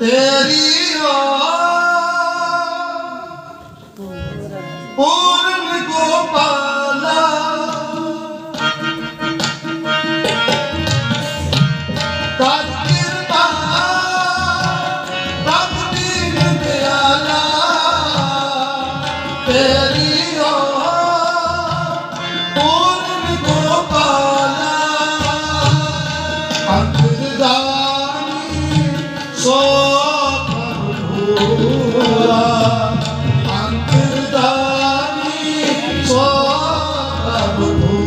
ਤੇਰੀ ਓ ਪੂਰਨ ਗੋਪਾਲਾ। ਕਾਜ ਕਿਰਪਾ ਪ੍ਰਭ ਦੀਨ ਦਿਆਲਾ। ਤੇਰੀ ਪ੍ਰਭੂਆ ਅੰਤਰ ਦਾਨੀ ਸਵਾਰ ਪ੍ਰਭੂ